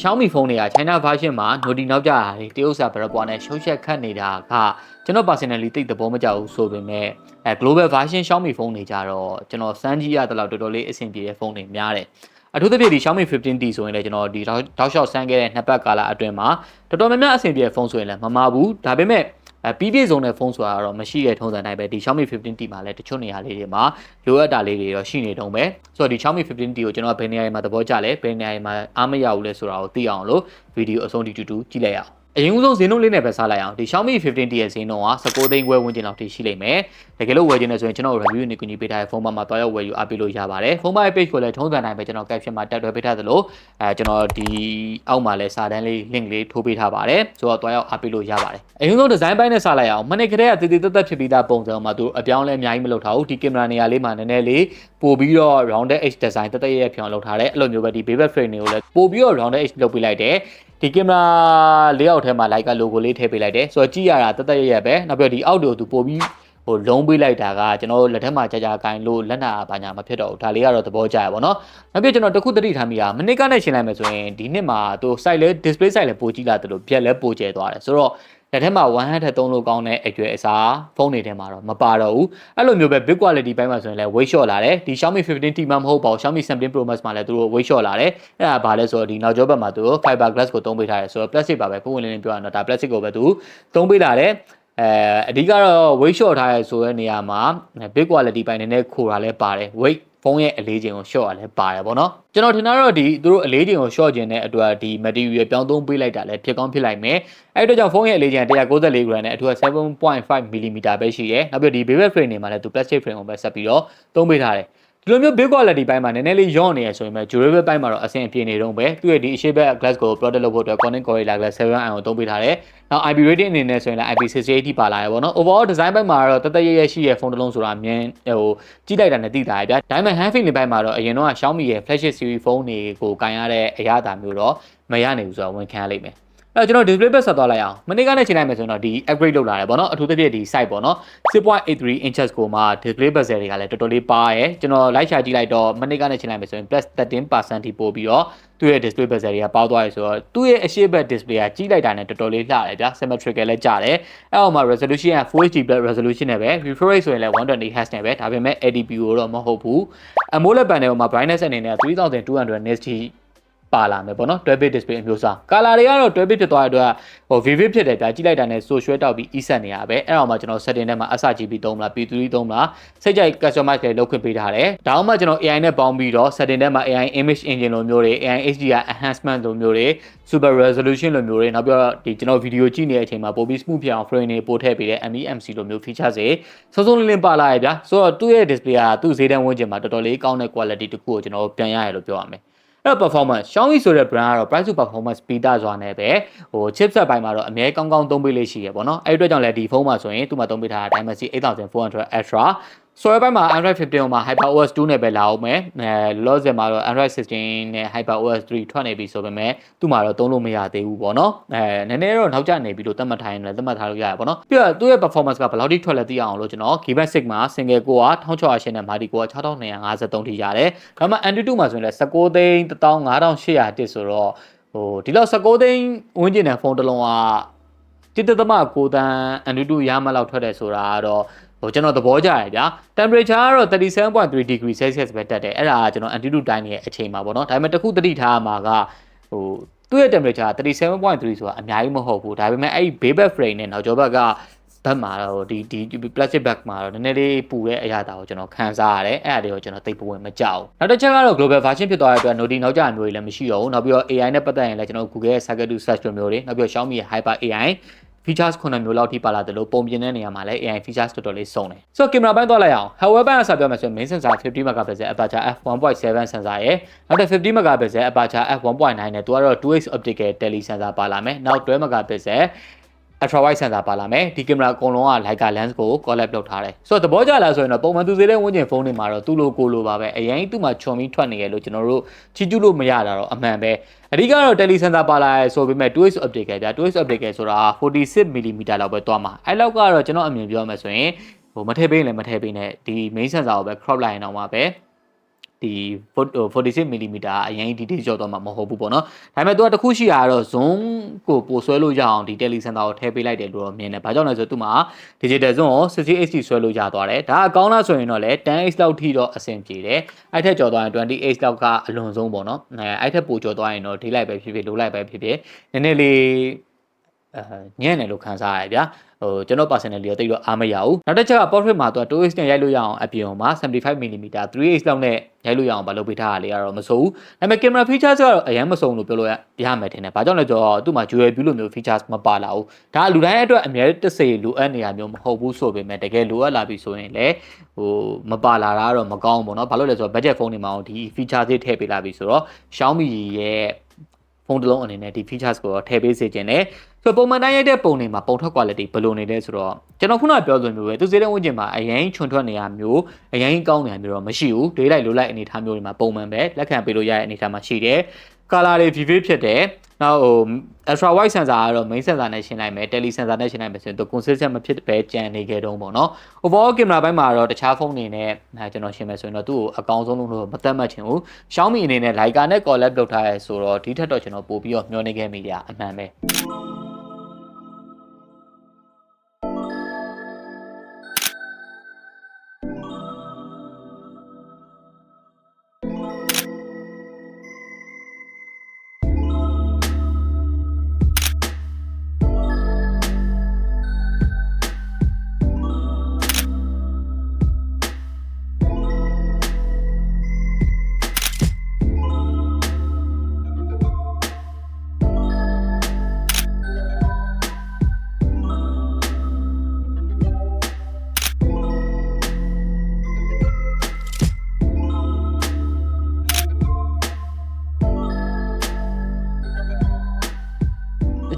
Xiaomi ဖုန်းတွေက China version မှာ Noti နောက်ကျတာတွေတရုတ်စာဘရက်ပွားနဲ့ရှုပ်ရှက်ခတ်နေတာကကျွန်တော် personally တိတ်သဘောမကျဘူးဆိုပေမဲ့အဲ global version Xiaomi ဖုန်းတွေကြတော့ကျွန်တော်စမ်းကြည့်ရတဲ့လောက်တော်တော်လေးအဆင်ပြေတဲ့ဖုန်းတွေများတယ်အထူးသဖြင့်ဒီ Xiaomi 15T ဆိုရင်လည်းကျွန်တော်ဒီတောက်လျှောက်ဆန်းခဲ့တဲ့နှစ်ပတ်ကာလအတွင်းမှာတော်တော်များများအဆင်ပြေတဲ့ဖုန်းဆိုရင်လည်းမမှားဘူးဒါပေမဲ့ အဲပြီးပြည့်စုံတဲ့ဖုန်းဆိုတာတော့မရှိတဲ့ထုံးစံတိုင်းပဲဒီ Xiaomi 15T မှာလည်းတချို့နေရာလေးတွေမှာလိုအပ်တာလေးတွေတော့ရှိနေတုံးပဲဆိုတော့ဒီ Xiaomi 15T ကိုကျွန်တော်ဘယ်နေရာမှာသဘောကျလဲဘယ်နေရာမှာအားမရဘူးလဲဆိုတာကိုသိအောင်လို့ဗီဒီယိုအဆုံးထိတူတူကြည့်လိုက်ရအောင် အရင်ဆုံးဈေးနှုန်းလေးနဲ့ပဲစားလိုက်အောင်ဒီ Xiaomi 15T ရဲ့ဈေးနှုန်းက19သိန်းခွဲဝန်းကျင်လောက်ထိရှိလိမ့်မယ်တကယ်လို့ဝယ်ချင်တယ်ဆိုရင်ကျွန်တော် review နဲ့ကူညီပေးထားတဲ့ဖုန်းမှာတွားရောက်ဝယ်ယူအားပေးလို့ရပါတယ်ဖုန်းမရဲ့ page ကိုလည်းထုံးစံတိုင်းပဲကျွန်တော် caption မှာတက်တွဲပေးထားသလိုအဲကျွန်တော်ဒီအောက်မှာလည်းစာတန်းလေး link လေးထိုးပေးထားပါတယ်ဆိုတော့တွားရောက်အားပေးလို့ရပါတယ်အရင်ဆုံး design ပိုင်းနဲ့စလိုက်အောင်မနေ့ကတည်းကတည်တည်တက်တက်ဖြစ်ပြီးသားပုံစံမှာသူအပြောင်းလဲအများကြီးမလုပ်ထားဘူးဒီကင်မရာနေရာလေးမှာနည်းနည်းလေးပို့ပြီးတော့ rounded edge design တက်တက်ရဲ့ဖြောင်းလုပ်ထားတယ်အဲ့လိုမျိုးပဲဒီ baby frame တွေကိုလည်းပို့ပြီးတော့ rounded edge လုပ်ပေးလိုက်တယ် ဒီကင်မရာလေးအောက်ထဲမှာ like က logo လေးထည့်ပေးလိုက်တယ်ဆိုတော့ကြည့်ရတာတက်တက်ရရပဲနောက်ပြီးတော့ဒီအောက်တွေကိုသူပို့ပြီးဟိုလုံးပေးလိုက်တာကကျွန်တော်တို့လက်ထက်မှာကြာကြာကိုင်းလို့လက်နာဘာညာမဖြစ်တော့ဘူးဒါလေးကတော့သဘောကျရပါတော့။နောက်ပြကျွန်တော်တခုတတိထားမိတာမနစ်ကနဲ့ရှင်းလိုက်မယ်ဆိုရင်ဒီနှစ်မှာသူ site လဲ display site လဲပိုကြည့်လာတယ်လို့ပြက်လဲပိုကျဲသွားတယ်ဆိုတော့ လက်ထဲမှာ100ထက်3လို့ကောင်းတဲ့အကျွဲအစားဖုန်းတွေထဲမှာတော့မပါတော့ဘူးအဲ့လိုမျိုးပဲ big quality ဘိုင်းမှာဆိုရင်လည်း weight short လာတယ်ဒီ Xiaomi 15T မှမဟုတ်ပါဘူး Xiaomi 17 Pro Max မှာလည်းသူတို့ weight short လာတယ်အဲ့ဒါဘာလဲဆိုတော့ဒီနောက်ကျောဘက်မှာသူတို့ fiber glass ကိုသုံးပေးထားတယ်ဆိုတော့ plastic ပါပဲပုံဝင်လင်းလင်းပြောရတော့ဒါ plastic ကိုပဲသူသုံးပေးလာတယ် အဲအဓိကတော့ weight short ထားရဲဆိုတဲ့နေရာမှာ big quality ပိုင်းနည်းနည်းခိုတာလည်းပါတယ် weight ဖုန်းရဲ့အလေးချိန်ကို short ရလဲပါတယ်ဗောနော်ကျွန်တော်ထင်တာတော့ဒီသူတို့အလေးချိန်ကို short ခြင်းတဲ့အတွက်ဒီ material ပြောင်းသုံးပေးလိုက်တာလည်းဖြစ်ကောင်းဖြစ်လိုက်မယ်အဲ့အတွက်ကြောင့်ဖုန်းရဲ့အလေးချိန်194 gram နဲ့အထူး7.5 mm ပဲရှိရဲနောက်ပြီးဒီ bevel frame တွေမှာလည်းသူ plastic frame ကိုပဲဆက်ပြီးတော့သုံးပေးထားတယ် ဒီလိုမျိုး big quality ဘိုင်းမှာနည်းနည်းလေးရော့နေရဆိုရင်ပဲ durable ဘိုင်းမှာတော့အဆင်ပြေနေတော့ပဲသူ့ရဲ့ဒီအရှိဘက် glass ကို product လုပ်ဖို့အတွက် Corning Gorilla Glass 7i ကိုသုံးပေးထားတယ်။နောက် IP rating အနေနဲ့ဆိုရင်လည်း IP68 ပါလာရပါတော့။ overall design ဘက်မှာတော့တသက်ရရရှိရဲ့ဖုန်းတစ်လုံးဆိုတာမြင်ဟိုကြည့်လိုက်တာနဲ့သိတာရဗျာ။ဒါပေမဲ့ hand feeling ဘက်မှာတော့အရင်တော့ Xiaomi ရဲ့ flagship series ဖုန်းတွေကိုကန်ရတဲ့အရာတာမျိုးတော့မရနိုင်ဘူးဆိုတော့ဝန်ခံရလိမ့်မယ်။ အဲ့တော့ကျွန်တော် display ဘက်ဆက်သွားလိုက်အောင်မနေ့ကနဲ့ချိန်လိုက်မယ်ဆိုရင်တော့ဒီ upgrade လုပ်လာတယ်ပေါ့နော်အထူးသဖြင့်ဒီ site ပေါ့နော်6.83 inches ကိုမှ display bezel တွေကလည်းတော်တော်လေးပါရဲကျွန်တော် live share ကြည့်လိုက်တော့မနေ့ကနဲ့ချိန်လိုက်မယ်ဆိုရင် +13% ထိပို့ပြီးတော့သူ့ရဲ့ display bezel တွေကပေါသွားရဲဆိုတော့သူ့ရဲ့အရှိဘက် display ကကြီးလိုက်တာနဲ့တော်တော်လေးလှတယ်ဗျာ symmetrical လည်းကြတယ်အဲ့အောင်မှာ resolution က Full HD Plus resolution နဲ့ပဲ refresh rate ဆိုရင်လည်း 120Hz နဲ့ပဲဒါပေမဲ့ ADPO တော့မဟုတ်ဘူး AMOLED panel မှာ brightness အနေနဲ့3200 nits ထိ ပါလာမယ်ပေါ့နော် 12 bit display အမျိုးအစားကာလာတွေကတော့12 bit ဖြစ်သွားတဲ့အတွက်ဟို vivid ဖြစ်တယ်ဗျာကြည့်လိုက်တာနဲ့ဆိုရွှဲတောက်ပြီး e-set နေရပဲအဲ့တော့မှကျွန်တော် setting ထဲမှာ sRGB သုံးမလား P3 သုံးမလားစိတ်ကြိုက် customize တွေလုပ်ခွင့်ပေးထားတယ်ဒါမှမကျွန်တော် AI နဲ့ပေါင်းပြီးတော့ setting ထဲမှာ AI image engine လိုမျိုးတွေ AI HDR enhancement လိုမျိုးတွေ super resolution လိုမျိုးတွေနောက်ပြီးတော့ဒီကျွန်တော်ဗီဒီယိုကြည့်နေတဲ့အချိန်မှာပိုပြီး smooth ဖြစ်အောင် frame တွေပို့ထည့်ပေးတဲ့ MEMC လိုမျိုး feature တွေစုံစုံလင်းလင်းပါလာရဗျာဆိုတော့သူ့ရဲ့ display ကသူ့ဈေးတန်းဝန်းကျင်မှာတော်တော်လေးကောင်းတဲ့ quality တစ်ခုကိုကျွန်တော်ပြန်ရရလို့ပြောရမယ် အဲ့တော့ performance Xiaomi ဆိုတဲ့ brand ကတော့ price to performance ပြီးသားစွာနဲ့ပဲဟို chipset ဘိုင်းမှာတော့အများကောင်းကောင်းသုံးပေးလေးရှိရပေါ့နော်အဲ့ဒီအတွက်ကြောင့်လည်းဒီဖုန်းမှာဆိုရင်သူ့မှာသုံးပေးထားတာ Dimensity 8400 Ultra ဆိုရဘက်မှာ Android 15မှာ HyperOS 2နဲ့ပဲလာအောင်မယ်အဲလောဆယ်မှာတော့ Android 16နဲ့ HyperOS 3ထွက်နေပြီဆိုပေမဲ့သူ့မှာတော့သုံးလို့မရသေးဘူးပေါ့နော်အဲနည်းနည်းတော့နောက်ကျနေပြီလို့သတ်မှတ်ထားရင်လည်းသတ်မှတ်ထားလို့ရတယ်ပေါ့နော်ပြီးတော့သူ့ရဲ့ performance ကဘယ်လောက်ထိထွက်လဲသိအောင်လို့ကျွန်တော် Geekbench 6မှာ single core က1600နဲ့ multi core 6253ထိရတယ်ဒါမှ Antutu မှာဆိုရင်လည်း19သိန်း15800တစ်ဆိုတော့ဟိုဒီလောက်19သိန်းဝန်းကျင်တဲ့ဖုန်းတစ်လုံးကတစ်တသမ9တန်း Antutu ရမှလောက်ထွက်တယ်ဆိုတာကတော့ ဟိုကျွန်တော်သဘောကျရဗျာ temperature ကတော့37.3 degree celsius ပဲတက်တယ်အဲ့ဒါကကျွန်တော် altitude တိုင်းရဲ့အချိန်မှာပေါ့နော်ဒါပေမဲ့တခုသတိထားမှာကဟိုသူ့ရဲ့ temperature 37.3ဆိုတာအများကြီးမဟုတ်ဘူးဒါပေမဲ့အဲ့ဒီ bay back frame နဲ့နောက်ကျောဘက်ကဘက်မှာတော့ဒီဒီ plastic bag မှာတော့နည်းနည်းလေးပူတဲ့အရာတာကိုကျွန်တော်ခံစားရတယ်အဲ့အရာတွေကိုကျွန်တော်သိပ်ပဝင်မကြောက်ဘူးနောက်တစ်ချက်ကတော့ global version ဖြစ်သွားတဲ့အတွက် Noti နောက်ကျမျိုးတွေလည်းမရှိတော့ဘူးနောက်ပြီးတော့ AI နဲ့ပတ်သက်ရင်လည်းကျွန်တော် Google ရဲ့ Circuit to Search မျိုးတွေနောက်ပြီးတော့ Xiaomi ရဲ့ Hyper AI features ခုနှစ်မျိုးလောက်ထိပါလာတယ်လို့ပုံပြင်တဲ့နေရာမှာလည်း AI features တော်တော်လေးစုံတယ်ဆိုတော့ကင်မရာပိုင်းသွားလိုက်အောင် Huawei ဘက်ကဆက်ပြောမယ်ဆိုရင် main sensor 50 megapixel aperture f1.7 sensor ရယ်နောက်တစ်50 megapixel aperture f1.9 နဲ့သူကတော့ 2x optical tele sensor ပါလာမယ်နောက်12 megapixel ultra wide sensor ပါလာမယ်ဒီကင်မရာအကုန်လုံးက Leica lens ကို collab လုပ်ထားတယ်ဆိုတော့သဘောကျလားဆိုရင်တော့ပုံမှန်သူစေးတဲ့ဝန်းကျင်ဖုန်းတွေမှာတော့သူ့လိုကိုလိုပါပဲအရင်သူ့မှာခြုံပြီးထွက်နေရလို့ကျွန်တော်တို့ချီကျူးလို့မရတာတော့အမှန်ပဲအဓိကတော့ tele sensor ပါလာရဲဆိုပေမဲ့ 2x optical ဗျာ 2x optical ဆိုတာ 46mm လောက်ပဲသွားမှာအဲ့လောက်ကတော့ကျွန်တော်အမြင်ပြောမယ်ဆိုရင်ဟိုမထည့်ပေးရင်လည်းမထည့်ပေးနဲ့ဒီ main sensor ကိုပဲ crop လိုက်ရင်တော့မှာပဲ ဒီ 46 mm အရင်ဒီဒီကျော်တော့မှာမဟုတ်ဘူးပေါ့နော်ဒါပေမဲ့သူကတခုရှိတာကတော့ zoom ကိုပို့ဆွဲလို့ရအောင်ဒီ tele center ကိုထည့်ပေးလိုက်တယ်လို့တော့မြင်တယ်ဘာကြောင့်လဲဆိုတော့သူမှာ digital zoom ကို 60hd ဆွဲလို့ရသွားတယ်ဒါအကောင်းလားဆိုရင်တော့လေ 10h လောက်ထိတော့အဆင်ပြေတယ်အဲ့ထက်ကျော်သွားရင် 20h လောက်ကအလွန်ဆုံးပေါ့နော်အဲအဲ့ထက်ပိုကျော်သွားရင်တော့ day light ပဲဖြစ်ဖြစ် low light ပဲဖြစ်ဖြစ်နည်းနည်းလေးအဲ ညံ့တယ်လို့ခံစားရတယ်ဗျာဟိုကျွန်တော် personally တော့တိတ်တော့အားမရဘူးနောက်တစ်ချက်က portrait မှာသူက 2x နဲ့ရိုက်လို့ရအောင်အပြင်မှာ 75mm 3x လောက်နဲ့ရိုက်လို့ရအောင်မလုပ်ပေးထားတာလေးကတော့မစိုးဘူးဒါပေမဲ့ camera features ကတော့အရင်မစုံလို့ပြောလို့ရမယ်ထင်တယ်ဘာကြောင့်လဲဆိုတော့သူ့မှာ dual view လိုမျိုး features မပါလာဘူးဒါလူတိုင်းအတွက်အများတစ်စေလိုအပ်နေတာမျိုးမဟုတ်ဘူးဆိုပေမဲ့တကယ်လိုအပ်လာပြီဆိုရင်လည်းဟိုမပါလာတာကတော့မကောင်းဘူးပေါ့နော်ဘာလို့လဲဆိုတော့ budget phone တွေမှာဒီ feature တွေထည့်ပေးလာပြီဆိုတော့ Xiaomi ရဲ့ ဖုန်းတစ်လုံးအနေနဲ့ဒီ features ကိုထည့်ပေးစေချင်တယ်ဆိုတော့ပုံမှန်တိုင်းရိုက်တဲ့ပုံတွေမှာပုံထွက် quality ဘယ်လိုနေလဲဆိုတော့ကျွန်တော်ခုနကပြောသလိုမျိုးပဲသူစေတဲ့ဝန်းကျင်မှာအရင်ချွန်ထွက်နေရမျိုးအရင်ကောင်းနေရမျိုးတော့မရှိဘူးဒေးလိုက်လိုလိုက်အနေထားမျိုးတွေမှာပုံမှန်ပဲလက်ခံပေးလို့ရတဲ့အနေထားမှာရှိတယ် color တွေ vivid ဖြစ်တယ် နောက်ဟို ultra wide sensor ကတော့ main sensor နဲ့ရှင်းလိုက်မယ် tele sensor နဲ့ရှင်းလိုက်မယ်ဆိုရင်သူ consistent မဖြစ်ပဲကြံနေခဲ့တုံးပေါ့နော် overall camera ဘက်မှာတော့တခြားဖုန်းတွေနဲ့ကျွန်တော်ရှင်းမယ်ဆိုရင်တော့သူ့ကိုအကောင်းဆုံးလို့မသတ်မှတ်ချင်ဘူး Xiaomi အနေနဲ့ Leica နဲ့ collab လုပ်ထားရဲဆိုတော့ဒီထက်တော့ကျွန်တော်ပို့ပြီးတော့မျှော်နေခဲ့မိတယ်အမှန်ပဲ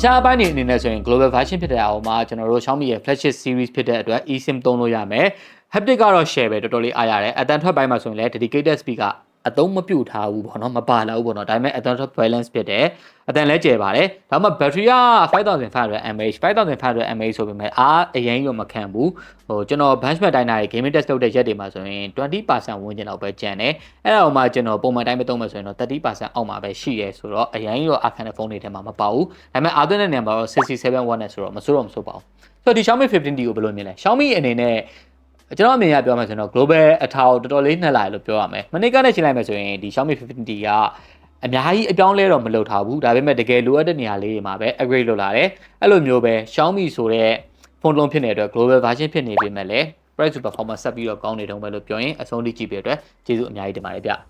တခြားအပိုင်းတွေအနေနဲ့ဆိုရင် global version ဖြစ်တဲ့အောင်မှာကျွန်တော်တို့ Xiaomi ရဲ့ flagship series ဖြစ်တဲ့အတွက် eSIM သုံးလို့ရမယ် haptic ကတော့ share ပဲတော်တော်လေးအားရတယ်အတန်ထွက်ပိုင်းမှာဆိုရင်လည်း dedicated speaker အသုံးမပြုထားဘူးပေါ့နော်မပါလာဘူးပေါ့နော်ဒါပေမဲ့အတန်ထွက် balance ဖြစ်တယ်အတန်လည်းကျယ်ပါတယ်ဒါမှမဟုတ် battery က5500 mAh 5500 mAh ဆိုပေမဲ့အားအရင်ရောမခံဘူးဟိုကျွန်တော် benchmark တိုင်းတာရဲ့ gaming test လုပ်တဲ့ရက်တွေမှာဆိုရင်20%ဝန်းကျင်လောက်ပဲကျန်တယ်အဲ့ဒါအောင်မှကျွန်တော်ပုံမှန်တိုင်းမသုံးမယ်ဆိုရင်တော့30%အောက်မှာပဲရှိရဲဆိုတော့အရင်ရောအခန်းတဲ့ဖုန်းတွေထဲမှာမပါဘူးဒါပေမဲ့အားသွင်းတဲ့နေရာမှာတော့67 watt နဲ့ဆိုတော့မစိုးတော့မစိုးပါဘူးဆိုတော့ဒီ Xiaomi 15T ကိုဘယ်လိုမြင်လဲ Xiaomi အနေနဲ့ ကျွန်တော်အမြင်ရပြောမှဆိုရင်တော့ global အထာကိုတော်တော်လေးနှက်လာတယ်လို့ပြောရမယ်။မနေ့ကနဲ့ရှင်းလိုက်မယ်ဆိုရင်ဒီ Xiaomi 15T ကအများကြီးအပြောင်းလဲတော့မလုပ်ထားဘူးဒါပေမဲ့တကယ်လိုအပ်တဲ့နေရာလေးတွေမှာပဲ upgrade လုပ်လာတယ်။အဲ့လိုမျိုးပဲ Xiaomi ဆိုတဲ့ဖုန်းလုံးဖြစ်နေတဲ့အတွက် global version ဖြစ်နေပေမဲ့လည်း price to performance ဆက်ပြီးတော့ကောင်းနေတုန်းပဲလို့ပြောရင်အဆုံးထိကြည့်ပြတဲ့အတွက်ကျေးဇူးအများကြီးတင်ပါတယ်ဗျ။